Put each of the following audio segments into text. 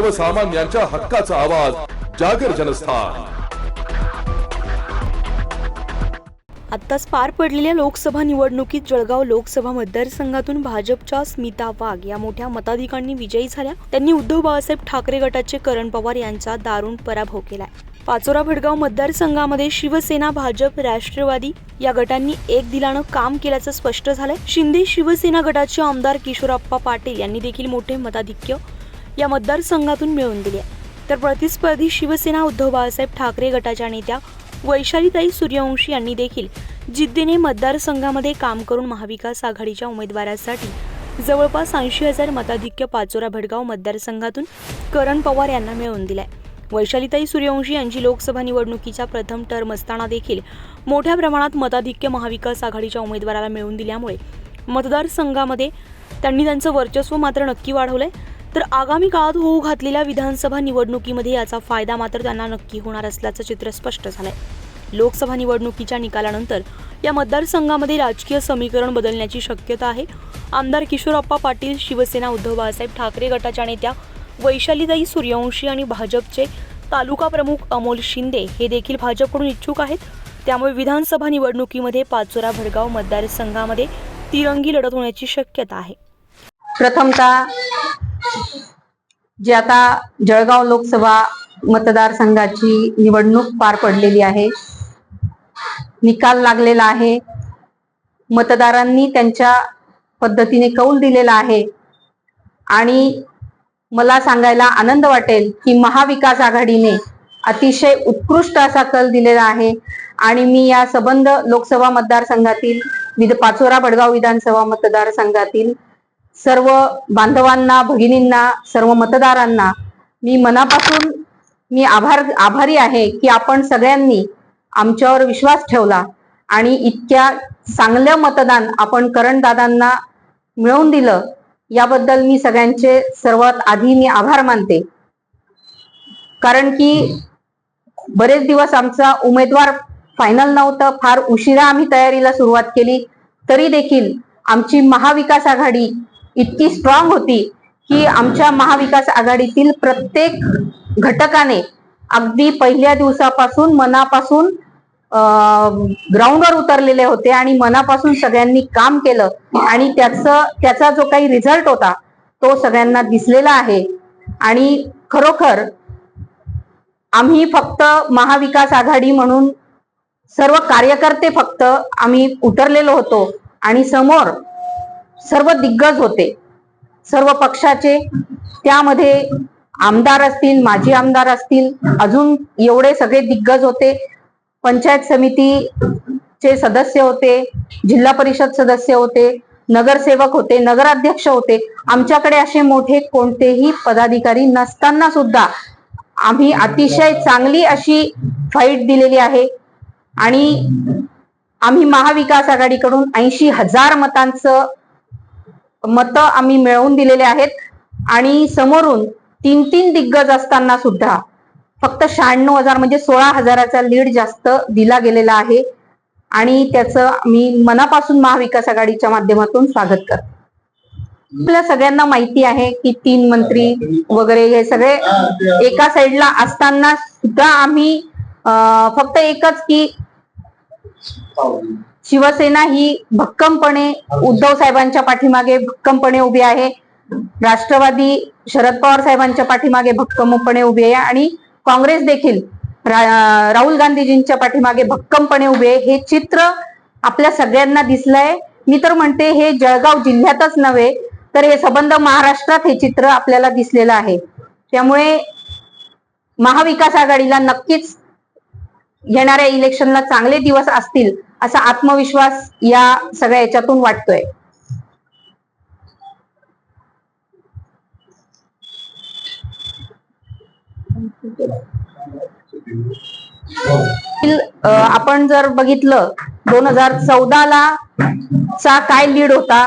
सर्वसामान्यांच्या हक्काचा आवाज जागर जनस्थान. आत्ताच पार पडलेल्या लोकसभा निवडणुकीत जळगाव लोकसभा मतदारसंघातून भाजपच्या स्मिता वाघ या मोठ्या मताधिकांनी विजयी झाल्या. त्यांनी उद्धव बाळासाहेब ठाकरे गटाचे करण पवार यांचा दारुण पराभव केलाय. पाचोरा भडगाव मतदारसंघामध्ये शिवसेना भाजप राष्ट्रवादी या गटांनी एक दिलानं काम केल्याचं स्पष्ट झालंय. शिंदे शिवसेना गटाचे आमदार किशोरप्पा पाटील यांनी देखील मोठे मताधिक्य या मतदारसंघातून मिळवून दिले तर प्रतिस्पर्धी शिवसेना उद्धव बाळासाहेब ठाकरे गटाच्या नेत्या वैशालीताई सूर्यवंशी यांनी देखील जिद्दीने मतदारसंघामध्ये काम करून महाविकास आघाडीच्या उमेदवारासाठी जवळपास ऐंशी हजार मताधिक्य पाचोरा भडगाव मतदारसंघातून करण पवार यांना मिळवून दिलाय. वैशालीताई सूर्यवंशी यांची लोकसभा निवडणुकीच्या प्रथम टर्म असताना देखील मोठ्या प्रमाणात मताधिक्य महाविकास आघाडीच्या उमेदवाराला मिळवून दिल्यामुळे मतदारसंघामध्ये त्यांनी त्यांचं वर्चस्व मात्र नक्की वाढवलंय. तर आगामी काळात होऊ घातलेल्या विधानसभा निवडणुकीमध्ये याचा फायदा मात्र त्यांना नक्की होणार असल्याचं चित्र स्पष्ट झालंय. लोकसभा निवडणुकीच्या निकालानंतर या मतदारसंघामध्ये राजकीय समीकरण बदलण्याची शक्यता आहे. आमदार किशोरप्पा पाटील शिवसेना उद्धव बाळासाहेब ठाकरे गटाच्या नेत्या वैशालीताई सूर्यवंशी आणि भाजपचे तालुका प्रमुख अमोल शिंदे हे देखील भाजपकडून इच्छुक आहेत. त्यामुळे विधानसभा निवडणुकीमध्ये पाचोरा भडगाव मतदारसंघामध्ये तिरंगी लढत होण्याची शक्यता आहे. प्रथमतः जी आता जळगाव लोकसभा मतदारसंघाची निवडणूक पार पडलेली आहे. निकाल लागलेला आहे. मतदारांनी त्यांच्या पद्धतीने कौल दिलेला आहे. आणि मला सांगायला आनंद वाटेल की महाविकास आघाडीने अतिशय उत्कृष्ट असा कल दिलेला आहे. आणि मी या सबंध लोकसभा मतदारसंघातील विध पाचोरा बडगाव विधानसभा मतदारसंघातील सर्व बांधवांना भगिनींना सर्व मतदारांना मी मनापासून मी आभार आभारी आहे की आपण सगळ्यांनी आमच्यावर विश्वास ठेवला आणि इतक्या चांगलं मतदान आपण करणदादांना मिळवून दिलं याबद्दल मी सगळ्यांचे सर्वात आधी मी आभार मानते. कारण की बरेच दिवस आमचा उमेदवार फायनल नव्हतं फार उशिरा आम्ही तयारीला सुरुवात केली तरी देखील आमची महाविकास आघाडी इतकी स्ट्रॉंग होती की आमच्या महाविकास आघाडीतील प्रत्येक घटकाने अगदी पहिल्या दिवसापासून मनापासून ग्राउंडवर उतरलेले होते आणि मनापासून सगळ्यांनी काम केलं. आणि त्याचं त्याचा जो काही रिझल्ट होता तो सगळ्यांना दिसलेला आहे. आणि खरोखर आम्ही फक्त महाविकास आघाडी म्हणून सर्व कार्यकर्ते फक्त आम्ही उतरलेलो होतो. आणि समोर सर्व दिग्गज होते. सर्व पक्षाचे त्यामध्ये आमदार असतील माजी आमदार असतील अजून एवढे सगळे दिग्गज होते. पंचायत समितीचे सदस्य होते जिल्हा परिषद सदस्य होते नगरसेवक होते नगराध्यक्ष होते. आमच्याकडे असे मोठे कोणतेही पदाधिकारी नसताना सुद्धा आम्ही अतिशय चांगली अशी फाईट दिलेली आहे. आणि आम्ही महाविकास आघाडीकडून ऐंशी हजार मतांचं मतं आम्ही मिळवून दिलेले आहेत. आणि समोरून तीन तीन दिग्गज असताना सुद्धा फक्त शहाण्णव हजार म्हणजे सोळा हजाराचा लीड जास्त दिला गेलेला आहे. आणि त्याचं मी मनापासून महाविकास आघाडीच्या माध्यमातून स्वागत करते. आपल्या सगळ्यांना माहिती आहे की तीन मंत्री वगैरे हे सगळे एका साइडला असताना सुद्धा आम्ही फक्त एकच की शिवसेना ही भक्कमपणे उद्धव साहेबांच्या पाठीमागे भक्कमपणे उभी आहे. राष्ट्रवादी शरद पवार साहेबांच्या पाठीमागे भक्कमपणे उभी आहे आणि काँग्रेस देखील रा- राहुल गांधीजींच्या पाठीमागे भक्कमपणे उभे आहे. हे चित्र आपल्या सगळ्यांना दिसलंय. मी तर म्हणते हे जळगाव जिल्ह्यातच नव्हे तर हे संबंध महाराष्ट्रात हे चित्र आपल्याला दिसलेलं आहे. त्यामुळे महाविकास आघाडीला नक्कीच येणाऱ्या इलेक्शनला चांगले दिवस असतील. असा आत्मविश्वास या सगळ्या याच्यातून वाटतोय. अ, आपण जर बघितलं दोन हजार चौदाला चा काय लीड होता?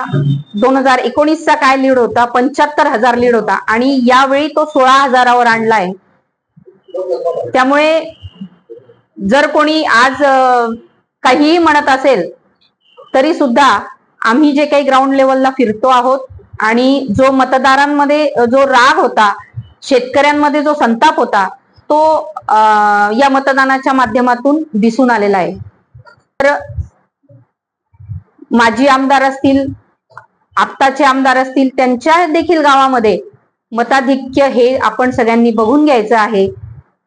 दोन हजार एकोणीसचा काय लीड होता? पंच्याहत्तर हजार लीड होता. आणि यावेळी तो सोळा हजारावर आणलाय. त्यामुळे जर कोणी आज काहीही म्हणत असेल तरी सुद्धा आम्ही जे काही ग्राउंड लेवलला फिरतो आहोत आणि जो मतदारांमध्ये जो राग होता शेतकऱ्यांमध्ये जो संताप होता तो या मतदानाच्या माध्यमातून दिसून आलेला आहे. तर माजी आमदार असतील आत्ताचे आमदार असतील त्यांच्या देखील गावामध्ये मताधिक्य हे आपण सगळ्यांनी बघून घ्यायचं आहे.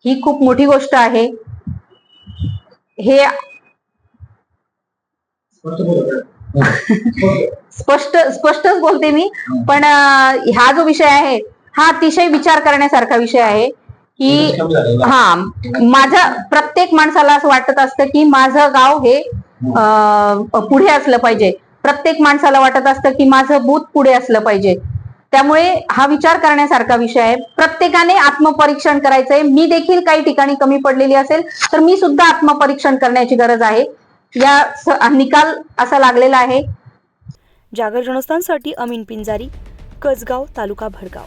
ही खूप मोठी गोष्ट आहे. हे स्पष्ट स्पष्टच बोलते मी. पण हा जो विषय आहे हा अतिशय विचार करण्यासारखा विषय आहे की हा माझ्या प्रत्येक माणसाला असं वाटत असतं की माझं गाव हे पुढे असलं पाहिजे. प्रत्येक माणसाला वाटत असतं की माझं बूथ पुढे असलं पाहिजे. त्यामुळे हा विचार करण्यासारखा विषय आहे. प्रत्येकाने आत्मपरीक्षण करायचंय. मी देखील काही ठिकाणी कमी पडलेली असेल तर मी सुद्धा आत्मपरीक्षण करण्याची गरज आहे. या निकाल असा लागलेला आहे. जागर जनस्थानसाठी अमीन पिंजारी कसगाव तालुका भडगाव